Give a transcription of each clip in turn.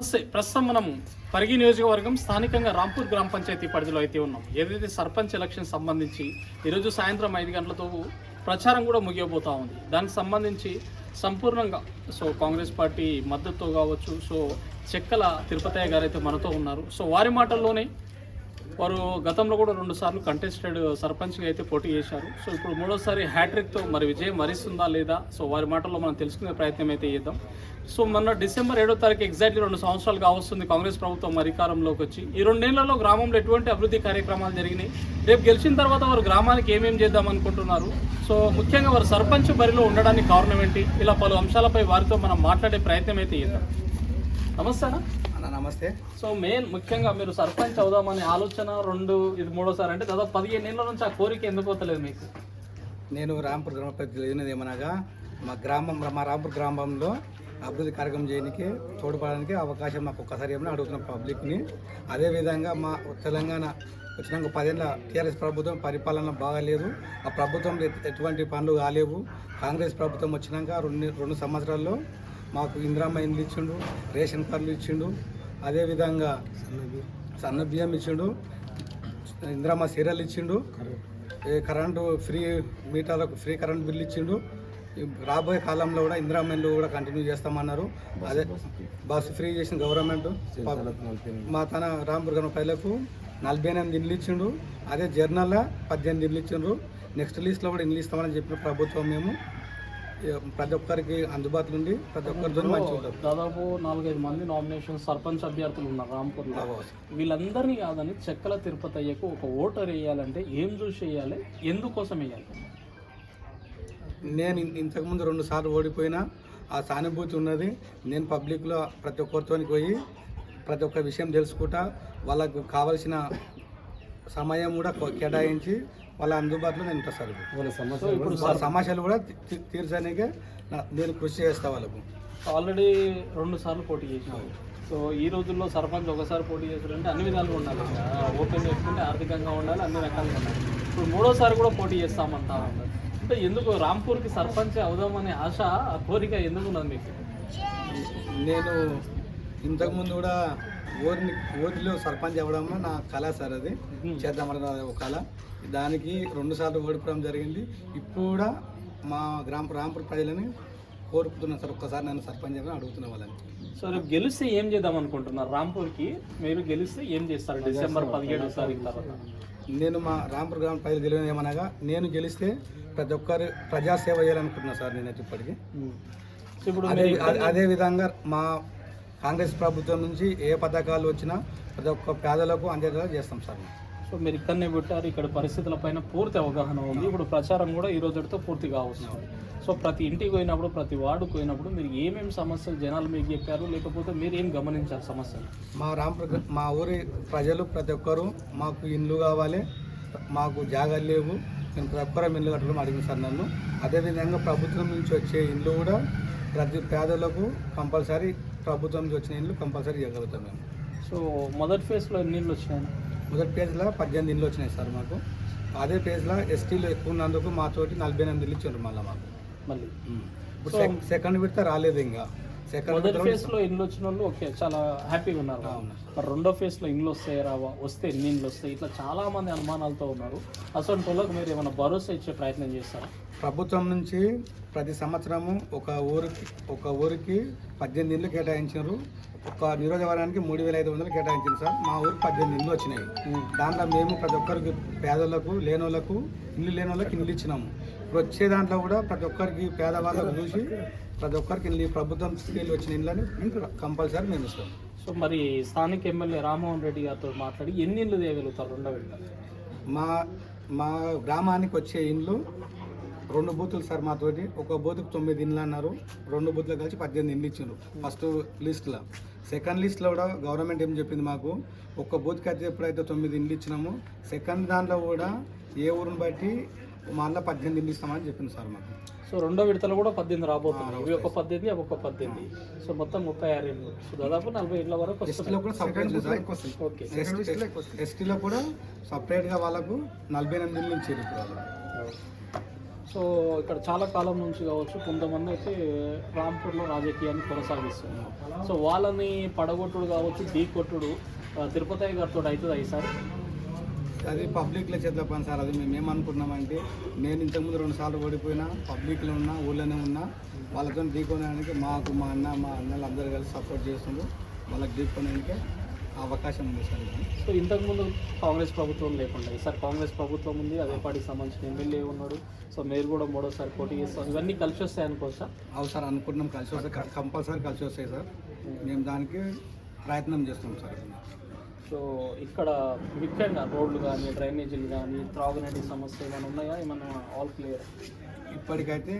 నమస్తే ప్రస్తుతం మనం పరిగి నియోజకవర్గం స్థానికంగా రాంపూర్ గ్రామ పంచాయతీ పరిధిలో అయితే ఉన్నాం. ఏదైతే సర్పంచ్ ఎలక్షన్ సంబంధించి ఈరోజు సాయంత్రం ఐదు గంటలతో ప్రచారం కూడా ముగియబోతూ ఉంది. దానికి సంబంధించి సంపూర్ణంగా సో కాంగ్రెస్ పార్టీ మద్దతుతో కావచ్చు సో చెక్కల తిరుపతయ్య గారు అయితే మనతో ఉన్నారు. సో వారి మాటల్లోనే వారు గతంలో కూడా రెండు సార్లు కంటెస్టెడ్ సర్పంచ్గా అయితే పోటీ చేశారు. సో ఇప్పుడు మూడోసారి హ్యాట్రిక్తో మరి విజయం మరిస్తుందా లేదా? సో వారి మాటల్లో మనం తెలుసుకునే ప్రయత్నం అయితే చేద్దాం. సో మొన్న డిసెంబర్ ఏడో తారీఖు ఎగ్జాక్ట్లీ రెండు సంవత్సరాలు కావస్తుంది కాంగ్రెస్ ప్రభుత్వం అధికారంలోకి వచ్చి. ఈ రెండేళ్ళలో గ్రామంలో ఎటువంటి అభివృద్ధి కార్యక్రమాలు జరిగినాయి? రేపు గెలిచిన తర్వాత వారు గ్రామానికి ఏమేమి చేద్దాం అనుకుంటున్నారు? సో ముఖ్యంగా వారు సర్పంచ్ బరిలో ఉండడానికి కారణం ఏంటి? ఇలా పలు అంశాలపై వారితో మనం మాట్లాడే ప్రయత్నం అయితే చేద్దాం. నమస్తే నమస్తే. సో మెయిన్ ముఖ్యంగా మీరు సర్పంచ్ అవుదామనే ఆలోచన రెండు ఇది మూడోసారి అంటే దాదాపు పదిహేను ఏళ్ళ నుంచి ఆ కోరిక ఎందుకు పోతలేదు మీకు? నేను రాంపూర్ గ్రామ ఏమినది ఏమనగా మా గ్రామం మా రాంపూర్ గ్రామంలో అభివృద్ధి కార్యక్రమం చేయడానికి తోడ్పడడానికి అవకాశం మాకు ఒక్కసారి ఏమైనా అడుగుతున్నాం పబ్లిక్ని. అదేవిధంగా మా తెలంగాణ వచ్చినాక పదేళ్ళ టీఆర్ఎస్ ప్రభుత్వం పరిపాలన బాగాలేదు. ఆ ప్రభుత్వంలో ఎట్- ఎటువంటి పనులు కాలేవు. కాంగ్రెస్ ప్రభుత్వం వచ్చినాక రెండు రెండు సంవత్సరాల్లో మాకు ఇందిరామ్మ ఇండ్లు ఇచ్చిండు రేషన్ కార్డులు ఇచ్చిండు అదేవిధంగా సన్న బియ్యం ఇచ్చిండు ఇంద్రమ్మ సీరియల్ ఇచ్చిండు కరెంటు ఫ్రీ మీటర్లకు ఫ్రీ కరెంట్ బిల్ ఇచ్చిండు. రాబోయే కాలంలో కూడా ఇందిరామెన్లు కూడా కంటిన్యూ చేస్తామన్నారు. అదే బస్సు ఫ్రీ చేసిన గవర్నమెంట్ మా తన రాంపురం గణ ప్రజలకు నలభై ఎనిమిది ఇండ్లు ఇచ్చిండు. అదే జర్నల్లో పద్దెనిమిది ఇండ్లు ఇచ్చిండ్రు. నెక్స్ట్ లిస్ట్లో కూడా ఇండ్లు ఇస్తామని చెప్పిన ప్రభుత్వం మేము. ప్రతి ఒక్కరికి అందుబాటులో ఉండి ప్రతి ఒక్కరితో మంచిగా ఉంటాం దాదాపు నాలుగైదు మంది నామినేషన్ సర్పంచ్ అభ్యర్థులు ఉన్నారు రాంపూర్లో. వీళ్ళందరినీ కాదని చెక్కల తిరుపతయ్యకు ఒక ఓటర్ వేయాలంటే ఏం చూసి వేయాలి? ఎందుకోసం వేయాలి? నేను ఇంతకుముందు రెండు సార్లు ఓడిపోయినా ఆ సానుభూతి ఉన్నది. నేను పబ్లిక్లో ప్రతి ఒక్కరితో పోయి ప్రతి ఒక్క విషయం తెలుసుకుంటా వాళ్ళకు కావలసిన సమయం కూడా కేటాయించి వాళ్ళ అందుబాటులో నేను ఉంటాను సార్ ఇప్పుడు. వాళ్ళ సమస్యలు కూడా తీర్చడానికే నేను కృషి చేస్తా వాళ్ళకు. ఆల్రెడీ రెండు సార్లు పోటీ చేసినారు సో ఈ రోజుల్లో సర్పంచ్ ఒకసారి పోటీ చేశారంటే అన్ని విధాలుగా ఉండాలి ఓపెన్ చేసుకుంటే ఆర్థికంగా ఉండాలి అన్ని రకాలుగా ఉండాలి. ఇప్పుడు మూడోసారి కూడా పోటీ చేస్తామంటా ఉన్నారు. అంటే ఎందుకు రాంపూర్కి సర్పంచ్ అవుదామనే ఆశ కోరిక ఎందుకు ఉన్నది మీకు? నేను ఇంతకుముందు కూడా ఊరిని ఊరిలో సర్పంచ్ అవ్వడం నా కళ సార్ అది. చేద్దామని ఒక కళ. దానికి రెండు సార్లు ఓడిపోవడం జరిగింది. ఇప్పుడు కూడా మా గ్రామ రాంపూర్ ప్రజలని కోరుకుతున్నాను సార్. ఒక్కసారి నన్ను సర్పంచ్ అని అడుగుతున్న వాళ్ళని. సో రేపు గెలిస్తే ఏం చేద్దాం అనుకుంటున్నారు? రాంపూర్కి మీరు గెలిస్తే ఏం చేస్తారు? డిసెంబర్ పదిహేడు తారీఖు తర్వాత. నేను మా రాంపూర్ గ్రామ ప్రజలు గెలిచిన ఏమనగా నేను గెలిస్తే ప్రతి ఒక్కరు ప్రజాసేవ చేయాలనుకుంటున్నా సార్ నేనైతే ఇప్పటికీ. ఇప్పుడు అదే విధంగా మా కాంగ్రెస్ ప్రభుత్వం నుంచి ఏ పథకాలు వచ్చినా ప్రతి ఒక్క పేదలకు అందేలా చేస్తాం సార్ సో మీరు ఇక్కడనే పెట్టారు ఇక్కడ పరిస్థితులపైన పూర్తి అవగాహన ఉంది. ఇప్పుడు ప్రచారం కూడా ఈ రోజుతో పూర్తి కావస్తుంది. సో ప్రతి ఇంటికి పోయినప్పుడు ప్రతి వార్డుకు పోయినప్పుడు మీరు ఏమేమి సమస్యలు జనాలు మీకు చెప్పారు? లేకపోతే మీరు ఏం గమనించారు సమస్యలు? మా గ్రా- మా ఊరి ప్రజలు ప్రతి ఒక్కరు మాకు ఇండ్లు కావాలి మాకు జాగాలు లేవు. నేను ప్రతి ఒక్కరం ఇల్లు కట్టడం అడిగింది సార్ నన్ను. అదేవిధంగా ప్రభుత్వం నుంచి వచ్చే ఇండ్లు కూడా ప్రతి పేదలకు కంపల్సరీ ప్రభుత్వం నుంచి వచ్చిన ఇండ్లు కంపల్సరీ ఇవ్వగలుగుతాం మేము. సో మొదటి ఫేజ్లో ఎన్ని నీళ్ళు వచ్చినాయి? మొదటి పేజ్లో పద్దెనిమిది ఇండ్లు వచ్చినాయి సార్ మాకు. అదే పేజ్లో ఎస్టీలు ఎక్కువ ఉన్నందుకు మాతోటి నలభై ఎనిమిది ఇల్లు ఇచ్చారు మళ్ళీ మాకు. మళ్ళీ. ఇప్పుడు సెక్- సెకండ్ విడత రాలేదు ఇంకా. మొదటి విడతలో ఫేజ్లో ఇండ్లు వచ్చిన వాళ్ళు ఓకే చాలా హ్యాపీగా ఉన్నారు. మరి రెండో ఫేజ్లో ఇండ్లు వస్తాయి రావా వస్తే ఎన్ని ఇండ్లు వస్తాయి ఇట్లా చాలా మంది అనుమానాలతో ఉన్నారు. అసలు వాళ్ళకి మీరు ఏమైనా భరోసా ఇచ్చే ప్రయత్నం చేస్తారా? ప్రభుత్వం నుంచి ప్రతి సంవత్సరము ఒక ఊరికి ఒక ఊరికి పద్దెనిమిది ఇళ్ళు కేటాయించారు ఒక నిరోధవరానికి మూడు వేల ఐదు వందలు కేటాయించింది సార్. మా ఊరికి పద్దెనిమిది ఇళ్ళు వచ్చినాయి. దాంట్లో మేము ప్రతి ఒక్కరికి పేదలకు లేనోళ్ళకు ఇల్లు లేని వాళ్ళకి ఇల్లు ఇచ్చినాము. ఇప్పుడు వచ్చే దాంట్లో కూడా ప్రతి ఒక్కరికి పేదవాళ్ళకు చూసి ప్రతి ఒక్కరికి ఇల్లు ప్రభుత్వం తీసుకెళ్ళి వచ్చిన ఇళ్ళని కంపల్సరీ మేము ఇస్తాం. సో మరి స్థానిక ఎమ్మెల్యే రామ్మోహన్ రెడ్డి గారితో మాట్లాడి ఎన్ని ఇళ్ళు తేయగలుగుతారు రెండో విడత. మా మా గ్రామానికి వచ్చే ఇండ్లు రెండు బూతులు సార్ మాతోటి. ఒక బూతుకు తొమ్మిది ఇండ్లు అన్నారు. రెండు బూతులు కలిసి పద్దెనిమిది ఇండ్లు ఇచ్చిండ్రు. ఫస్ట్ లిస్ట్లో. సెకండ్ లిస్ట్లో కూడా గవర్నమెంట్ ఏం చెప్పింది మాకు? ఒక్క బూత్కి అయితే ఎప్పుడైతే తొమ్మిది ఇండ్లు ఇచ్చినామో సెకండ్ దాంట్లో కూడా ఏ ఊరిని బట్టి మళ్ళీ పద్దెనిమిది ఇండ్లు ఇస్తామని చెప్పింది సార్ మాకు. సో రెండో విడతలో కూడా పద్దెనిమిది రాబోతున్నాయి ఇవి ఒక పద్దెనిమిది అవి ఒక పద్దెనిమిది. సో మొత్తం ముప్పై ఆరు ఇళ్ళు సో దాదాపు నలభై ఇళ్ళ వరకు ఎస్టీలో కూడా సపరేట్ సార్ ఓకే ఎస్టీలో కూడా సపరేట్గా వాళ్ళకు నలభై ఎనిమిది వాళ్ళు. సో ఇక్కడ చాలా కాలం నుంచి కావచ్చు కొంతమంది అయితే రాంపూర్లో రాజకీయాన్ని కొనసాగిస్తున్నారు. సో వాళ్ళని పడగొట్టుడు కావచ్చు ఢీ కొట్టుడు తిరుపతి గారితో అవుతుంది ఈసారి అది పబ్లిక్లో చేతిలో పని సార్. అది మేము ఏమనుకుంటున్నామంటే నేను ఇంతకుముందు రెండు సార్లు ఓడిపోయినా పబ్లిక్లో ఉన్నా ఊళ్ళోనే ఉన్నా వాళ్ళతో ఢీకొనడానికి మాకు మా అన్న మా అన్నలు అందరూ కలిసి సపోర్ట్ చేస్తుండ్రు. వాళ్ళకి ఢీకొనడానికి అవకాశం ఉంది సార్. సో ఇంతకుముందు కాంగ్రెస్ ప్రభుత్వం లేకుండా. ఈసారి కాంగ్రెస్ ప్రభుత్వం ఉంది అదే పార్టీకి సంబంధించిన ఎమ్మెల్యే ఉన్నాడు. సో మీరు కూడా మూడోసారి పోటీ చేస్తాం ఇవన్నీ కలిసి వస్తాయి అనుకోవచ్చా? అవు సార్ అనుకుంటున్నాం కలిసి వస్తాయి. కంపల్సరీ కలిసి వస్తాయి సార్. మేము దానికి ప్రయత్నం చేస్తాం సార్. సో ఇక్కడ ముఖ్యంగా రోడ్లు కానీ డ్రైనేజీలు కానీ త్రాగునీటి సమస్య ఏమైనా ఉన్నాయా? ఏమైనా ఆల్ క్లియర్ ఇప్పటికైతే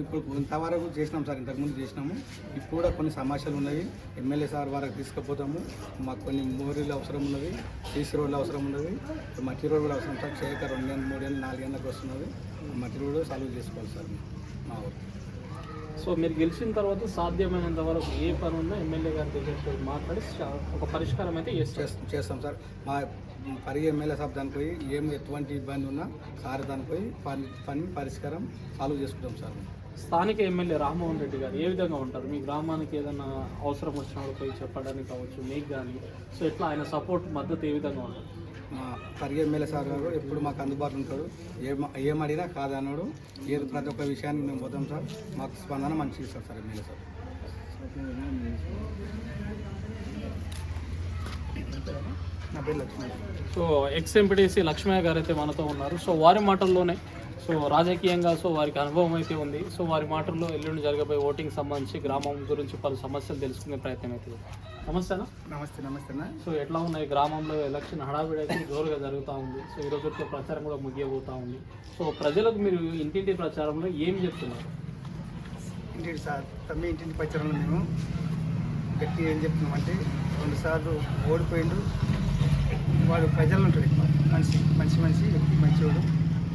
ఇప్పుడు ఇంతవరకు చేసినాం సార్ ఇంతకుముందు చేసినాము. ఇప్పుడు కూడా కొన్ని సమస్యలు ఉన్నాయి. ఎమ్మెల్యే సార్ వరకు తీసుకుపోతాము. మాకు కొన్ని మోరీలు అవసరం ఉన్నది సీసీ రోడ్లు అవసరం ఉన్నది. మట్టి రోడ్ కూడా అవసరం సార్. చేయక రెండు ఏళ్ళు మూడు ఏళ్ళు నాలుగు ఏళ్ళకి వస్తున్నది. మట్టి రోడ్ సాల్వ్ చేసుకోవాలి సార్. మా ఊరు. సో మీరు గెలిచిన తర్వాత సాధ్యమైనంత వరకు ఏ పని ఉన్నా ఎమ్మెల్యే గారి దగ్గర మాట్లాడి ఒక పరిష్కారం అయితే చేస్తారు. చేస్- చేస్తాం సార్. మా పరి ఎమ్మెల్యే సార్ దానికి పోయి ఏం ఎటువంటి ఇబ్బంది ఉన్నా సార్ దానికి పోయి పని పని పరిష్కారం సాల్వ్ చేసుకుంటాం సార్. స్థానిక ఎమ్మెల్యే రామ్మోహన్ రెడ్డి గారు ఏ విధంగా ఉంటారు? మీ గ్రామానికి ఏదైనా అవసరం వచ్చినప్పుడు పోయి చెప్పడానికి కావచ్చు మీకు కానీ సో ఎట్లా ఆయన సపోర్ట్ మద్దతు ఏ విధంగా ఉంటుంది? మా పరిగే ఎమ్మెల్యే సార్ గారు ఎప్పుడు మాకు అందుబాటులో ఉంటాడు. ఏం ఏమడినా కాదన్నాడు ఏది ప్రతి ఒక్క విషయానికి మేము పోతాం సార్. మాకు స్పందన మంచిగా ఇస్తారు సార్ ఎమ్మెల్యే సార్. నా పేరు Lakshmi so ex MPTC Lakshmaiah garu అయితే మనతో ఉన్నారు. సో వారి మాటల్లోనే సో రాజకీయంగా సో వారికి అనుభవం అయితే ఉంది. సో వారి మాటల్లో ఎల్లుండి జరగబోయే ఓటింగ్ సంబంధించి గ్రామం గురించి పలు సమస్యలు తెలుసుకునే ప్రయత్నం అయితే నమస్తేనా నమస్తే నమస్తే అన్న. సో ఎట్లా ఉన్నాయి గ్రామంలో ఎలక్షన్ హడావిడి అయితే జోరుగా జరుగుతూ ఉంది. సో ఈ రోజుతో ప్రచారం కూడా ముగియబోతా ఉంది. సో ప్రజలకు మీరు ఇంటింటి ప్రచారంలో ఏం చెప్తున్నారు? ఇంటికి సార్ తమ్మి ఇంటింటి ప్రచారంలో మేము గట్టి ఏం చెప్తున్నామంటే రెండు సార్లు ఓడిపోయిండు వాడు ప్రజల్లో ఉంటాడు ఎక్కువ. మనిషి మనిషి మనిషి వ్యక్తి మంచివాడు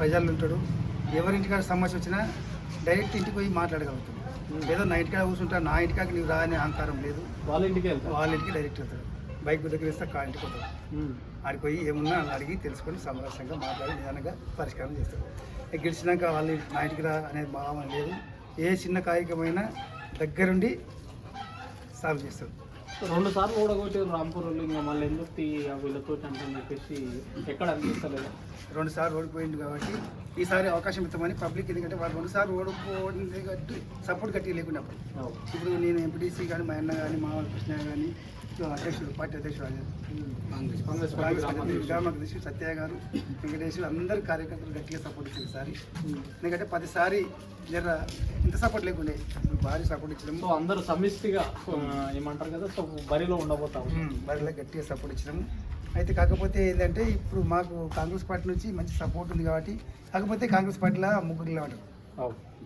ప్రజల్లో ఉంటాడు. ఎవరింటికాడ సమస్య వచ్చినా డైరెక్ట్ ఇంటికి పోయి మాట్లాడగలుగుతాడు. ఏదో నా ఇంటికాడ కూర్చుంటా నా ఇంటికాడ నీవు రా అనే అహంకారం లేదు. వాళ్ళ ఇంటికి వెళ్తారు వాళ్ళ ఇంటికి డైరెక్ట్ వెళ్తాడు బైక్ దగ్గర వేస్తే కాళ్ళ ఇంటికి పోతాడు. ఆడికి పోయి ఏమున్నా అని అడిగి తెలుసుకొని సమరస్యంగా మాట్లాడి నిదానంగా పరిష్కారం చేస్తాడు ఇక గెలిచినాక వాళ్ళు నా ఇంటికి రా అనే భావం లేదు. ఏ చిన్న కార్యక్రమైనా దగ్గరుండి సాల్వ్ చేస్తాడు రెండు సార్లు ఓడగొట్టారు రాంపూర్ వాళ్ళు ఇంకా మళ్ళీ ఎందుకు తీ వీళ్ళతో అంటే చెప్పేసి ఎక్కడ అనిపిస్తలేదు. రెండు సార్లు ఓడిపోయింది కాబట్టి ఈసారి అవకాశం ఇస్తామని పబ్లిక్ ఎందుకంటే వాళ్ళు రెండు సార్లు ఓడిపోయింది కాబట్టి సపోర్ట్ గట్టిగా లేకుండా. ఇప్పుడు నేను ఎంపీటీసీ కానీ మా అన్న కానీ మా కృష్ణ కానీ అధ్యక్షుడు పార్టీ అధ్యక్షుడు. కాంగ్రెస్ గ్రామ అధ్యక్షుడు సత్య గారు వెంకటేశ్వరు అందరు కార్యకర్తలు గట్టిగా సపోర్ట్ ఇచ్చారు ఈసారి. ఎందుకంటే పదిసారి జర ఇంత సపోర్ట్ లేకుండే. ఇప్పుడు భారీ సపోర్ట్ ఇచ్చడం సో అందరూ సమిష్టిగా ఏమంటారు కదా సో బరిలో ఉండబోతాం భారీలో గట్టిగా సపోర్ట్ ఇచ్చినాము. అయితే కాకపోతే ఏంటంటే ఇప్పుడు మాకు కాంగ్రెస్ పార్టీ నుంచి మంచి సపోర్ట్ ఉంది కాబట్టి కాకపోతే కాంగ్రెస్ పార్టీలో ముగ్గురు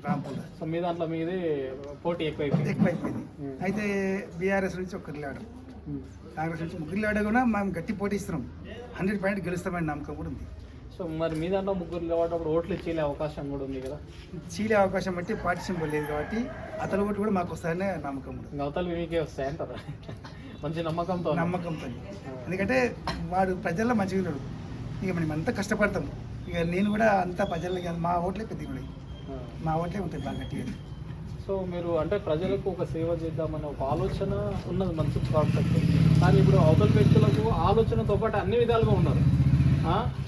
రాంపూర్లో సో మీ దాంట్లో మీదే పోటీ ఎక్కువైపోయింది. ఎక్కువైపోయింది. అయితే బీఆర్ఎస్ నుంచి ఒక్కరు నిలబడ్డారు. ఉమ్. కాంగ్రెస్ నుంచి ముగ్గురు కూడా మేము గట్టి పోటీ ఇస్తున్నాం. హండ్రెడ్ పాయింట్ గెలుస్తామని నమ్మకం కూడా ఉంది. సో మరి మీ దాంట్లో ముగ్గురు లేవటప్పుడు ఓట్లు ఇచ్చేలే అవకాశం కూడా ఉంది కదా? చీలే అవకాశం బట్టి పార్టీ సింబల్ లేదు కాబట్టి అతను ఓటు కూడా మాకు వస్తారనే నమ్మకం ఉంది. అవతల మీకే వస్తాయి అంటారా? మంచి నమ్మకంతో. నమ్మకంతో ఎందుకంటే వాడు ప్రజల్లో మంచిగా ఉన్నాడు. ఇక మనం అంతా కష్టపడతాం? ఇక నేను కూడా అంతా ప్రజల్లో మా ఓట్లే ఆ. మా ఓట్లే ఉంటాయి బాగా గట్టిగా. సో మీరు అంటే ప్రజలకు ఒక సేవ చేద్దామనే ఒక ఆలోచన ఉన్నది మంచి కాన్సెప్ట్ కానీ ఇప్పుడు అవతల వ్యక్తులకు ఆలోచనతో పాటు అన్ని విధాలుగా ఉన్నారు.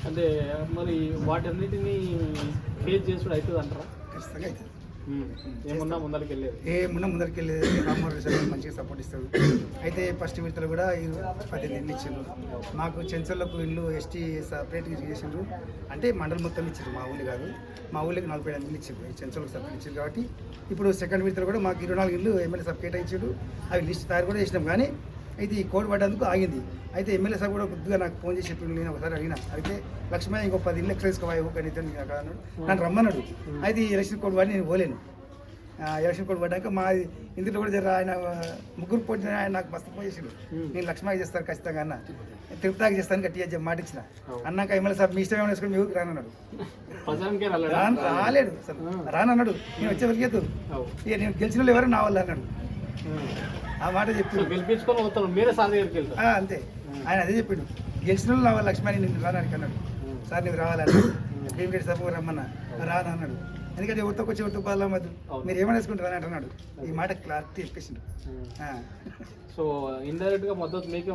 అంటే మరి వాటన్నిటిని ఫేస్ చేసుడు అవుతుంది అంటారా ఖచ్చితంగా అవుతుంది. ఏమున్నా ముందరికి వెళ్ళేది ఏమున్నా ముందరికి వెళ్ళి రామ్మోహన్ రెడ్డి సార్ మంచిగా సపోర్ట్ ఇస్తాడు అయితే ఫస్ట్ విడతలు కూడా పద్దెనిమిది ఇల్లు ఇచ్చిండ్రు. మాకు చెంచర్లకు ఇల్లు ఎస్టీ సపరేట్గా చేసిండ్రు అంటే మండలం మొత్తం ఇచ్చారు మా ఊళ్ళు కాదు. మా ఊళ్ళకి నలభై ఐదు ఇల్లు ఇచ్చిండ్రు. ఈ చెంచర్లకు సపరేట్ ఇచ్చారు కాబట్టి ఇప్పుడు సెకండ్ విడతలు కూడా మాకు ఇరవై నాలుగు ఇల్లు ఎమ్మెల్యే సార్ కేటాయించాడు అవి లిస్ట్ తయారు కూడా చేసినాం. కానీ అయితే ఈ కోడ్ పడ్డందుకు ఆగింది. అయితే ఎమ్మెల్యే సార్ కూడా కొద్దిగా నాకు ఫోన్ చేసి చెప్పిండు నేను ఒకసారి అడిగిన అయితే లక్ష్మయ్య ఇంకో పది ఇల్లు ఎక్స్ట్రా తీసుకోవాలి ఒక నితిన్ అన్నాడు నన్ను రమ్మన్నాడు. అయితే ఈ ఎలక్షన్ కోడ్ వాడి నేను పోలేను. ఎలక్షన్ కోడ్ పడ్డాక మా ఇందులో కూడా జర ఆయన ముగ్గురు పోటీ ఆయన నాకు మస్తు ఫోన్ చేసిండు. నేను లక్ష్మయ్య చేస్తాను ఖచ్చితంగా అన్న. తిరుపతికి చేస్తాను గట్టిగా మాట ఇచ్చిన. అన్నాక ఎమ్మెల్యే సార్ మీ ఇష్టం ఏమైనా వేసుకొని మీ ఊరికి రానన్నాడు. రాలేడా? రానన్నాడు. నేను వచ్చే. ఇక నేను గెలిచిన వాళ్ళు ఎవరు నా వాళ్ళు అన్నాడు. ఆ. మాట సో చెప్పి గెలిపించుకొని పోతాను మీరే సార్ దగ్గరికి వెళ్తారు. ఆ, అంతే. ఆయన అదే చెప్పిండు. గెలిచిన వాళ్ళు వాళ్ళు లక్ష్మణి నేను రానాడికి అన్నాడు. సార్ నువ్వు రావాలన్నాడు భీమిరెడ్డి సభకు రమ్మన్నా. రాను అన్నాడు. ఎందుకంటే ఎవరితో వచ్చి ఎవరితో బాగా మధ్య. మీరు ఏమైనా వేసుకుంటారు అని అంటున్నాడు. ఈ మాట క్లారిటీ చెప్పేసిండు. సో ఇండైరెక్ట్గా మద్దతు మీకే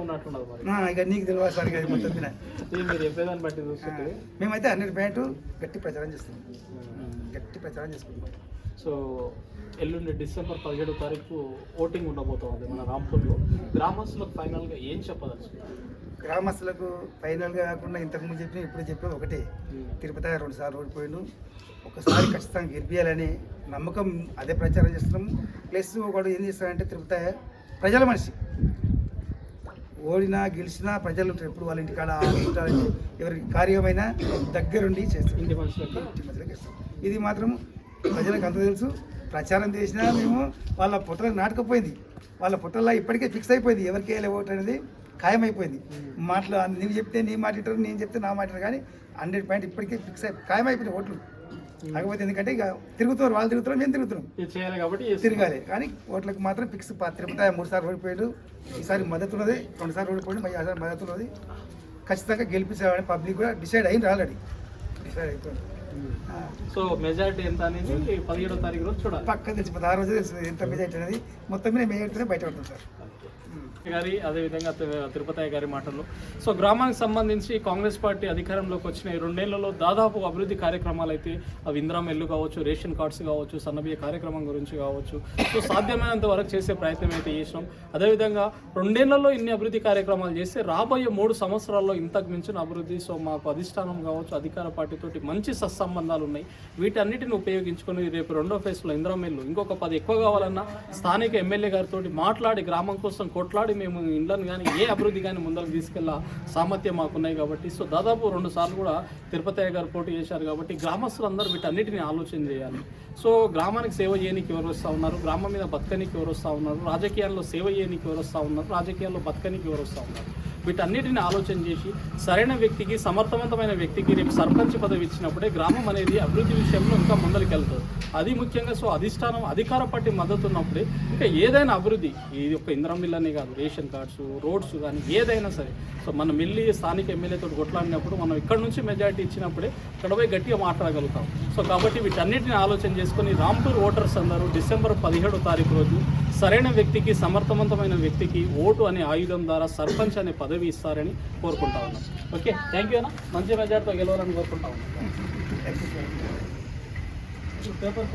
మరి. ఆ, ఇక నీకు తెలియదు సార్ తిన. ఇది మీరు చెప్పేదాన్ని బట్టి చూస్తుంటే. మేమైతే హండ్రెడ్ పాయింట్ గట్టి ప్రచారం చేస్తున్నాం. గట్టి ప్రచారం చేసుకుంటాం సో ఎల్లుండి డిసెంబర్ పదిహేడో తారీఖు ఓటింగ్ ఉండబోతోంది మన రాంపూర్లో. గ్రామస్తులకు ఫైనల్గా ఏం చెప్పదలుచుకున్నారు? గ్రామస్తులకు ఫైనల్గా కాకుండా ఇంతకుముందు చెప్పిన ఇప్పుడు చెప్పేది ఒకటే. తిరుపతి రెండు సార్లు ఓడిపోయిండు. ఒకసారి ఖచ్చితంగా గెలిపించాలని నమ్మకం అదే ప్రచారం చేస్తున్నాం ప్లస్ ఒకడు ఏం చేస్తాడంటే తిరుపతి ప్రజల మనిషి. ఓడినా గెలిచినా ప్రజలు ఎప్పుడు వాళ్ళ ఇంటికాడ ఉంటారని ఎవరి కార్యమైనా దగ్గరుండి చేస్తారు. ఇంటి మనుషులకి? ఇది మాత్రం ప్రజలకు అంత తెలుసు. ప్రచారం చేసినా మేము వాళ్ళ పుట్టలకు నాటకపోయింది. వాళ్ళ పుట్టల్లో ఇప్పటికే ఫిక్స్ అయిపోయింది. ఎవరికి వేయాలి ఓటు అనేది ఖాయమైపోయింది. మాటలు నువ్వు చెప్తే నీ మాట ఇంటారు నేను చెప్తే నా మాట కానీ హండ్రెడ్ పాయింట్ ఇప్పటికే ఫిక్స్ అయి ఖాయమైపోయింది ఓట్లు. కాకపోతే ఎందుకంటే ఇక తిరుగుతున్నారు వాళ్ళు తిరుగుతున్నారు మేము తిరుగుతున్నాం. కాబట్టి. తిరగాలి. కానీ ఓట్లకు మాత్రం ఫిక్స్ తిరుపతి మూడు సార్లు ఓడిపోయాడు. ఈసారి మద్దతు ఉన్నది రెండు సార్లు ఓడిపోయాడు మరి ఈసారి మద్దతు ఉన్నది ఖచ్చితంగా గెలిపించాలని పబ్లిక్ కూడా డిసైడ్ అయింది ఆల్రెడీ. డిసైడ్ అయిపోయింది. సో మెజారిటీ ఎంత అనేది పదిహేడో తారీఖు రోజు చూడాలి. పక్క తెలిసిపోతుంది ఆ రోజు ఎంత మెజార్టీ అనేది మొత్తం మీద మెజార్టీనే బయట పడుతుంది సార్. గారి అదేవిధంగా తి- తిరుపతి గారి మాటల్లో సో గ్రామానికి సంబంధించి కాంగ్రెస్ పార్టీ అధికారంలోకి వచ్చిన ఈ రెండేళ్ళలో దాదాపు అభివృద్ధి కార్యక్రమాలు అయితే అవి ఇందిరామ ఇల్లు కావచ్చు రేషన్ కార్డ్స్ కావచ్చు సన్నబియ్య కార్యక్రమం గురించి కావచ్చు. సో సాధ్యమైనంత వరకు చేసే ప్రయత్నం అయితే చేసినాం. అదేవిధంగా రెండేళ్ళలో ఇన్ని అభివృద్ధి కార్యక్రమాలు చేస్తే రాబోయే మూడు సంవత్సరాల్లో ఇంతకు మించిన అభివృద్ధి సో మాకు అధిష్టానం కావచ్చు అధికార పార్టీతోటి మంచి సత్సంబంధాలు ఉన్నాయి. వీటన్నిటిని ఉపయోగించుకొని రేపు రెండో ఫేజ్లో ఇందిరామ ఇల్లు ఇంకొక పది ఎక్కువ కావాలన్నా స్థానిక ఎమ్మెల్యే గారితో మాట్లాడి గ్రామం కోసం కొట్లాడి మేము ఇండ్లను కానీ ఏ అభివృద్ధి కానీ ముందరకు తీసుకెళ్ళ సామర్థ్యం మాకున్నాయి కాబట్టి సో దాదాపు రెండు సార్లు కూడా తిరుపతి గారు పోటీ చేశారు కాబట్టి గ్రామస్తులందరూ వీటన్నిటిని ఆలోచన చేయాలి. సో గ్రామానికి సేవ చేయడానికి ఎవరు వస్తూ ఉన్నారు? గ్రామం మీద బతకనికి ఎవరు వస్తూ ఉన్నారు? రాజకీయాల్లో సేవ చేయడానికి ఎవరు వస్తూ ఉన్నారు? రాజకీయాల్లో బతకనికి ఎవరు వస్తూ ఉన్నారు? వీటన్నిటిని ఆలోచన చేసి సరైన వ్యక్తికి సమర్థవంతమైన వ్యక్తికి రేపు సర్పంచ్ పదవి ఇచ్చినప్పుడే గ్రామం అనేది అభివృద్ధి విషయంలో ఇంకా ముందరికి వెళ్తుంది అది ముఖ్యంగా సో అధిష్టానం అధికార పార్టీ మద్దతు ఉన్నప్పుడే ఇంకా ఏదైనా అభివృద్ధి ఇది ఒక ఇంద్రం మిల్ అనే కాదు రేషన్ కార్డ్స్ రోడ్స్ కానీ ఏదైనా సరే. సో మనం వెళ్ళి స్థానిక ఎమ్మెల్యేతో కొట్లాడినప్పుడు మనం ఇక్కడ నుంచి మెజారిటీ ఇచ్చినప్పుడే ఇక్కడ పోయి గట్టిగా మాట్లాడగలుగుతాం. సో కాబట్టి వీటన్నిటిని ఆలోచన చేసుకొని రాంపూర్ ఓటర్స్ అందరూ డిసెంబర్ పదిహేడో తారీఖు రోజు సరైన వ్యక్తికి సమర్థవంతమైన వ్యక్తికి ఓటు అనే ఆయుధం ద్వారా సర్పంచ్ అనే పదవి ఇస్తారని కోరుకుంటా ఉన్నాం. ఓకే థ్యాంక్ యూ అన్న. మంచి మెజార్టీతో గెలవాలని కోరుకుంటా ఉన్నాం. పేపర్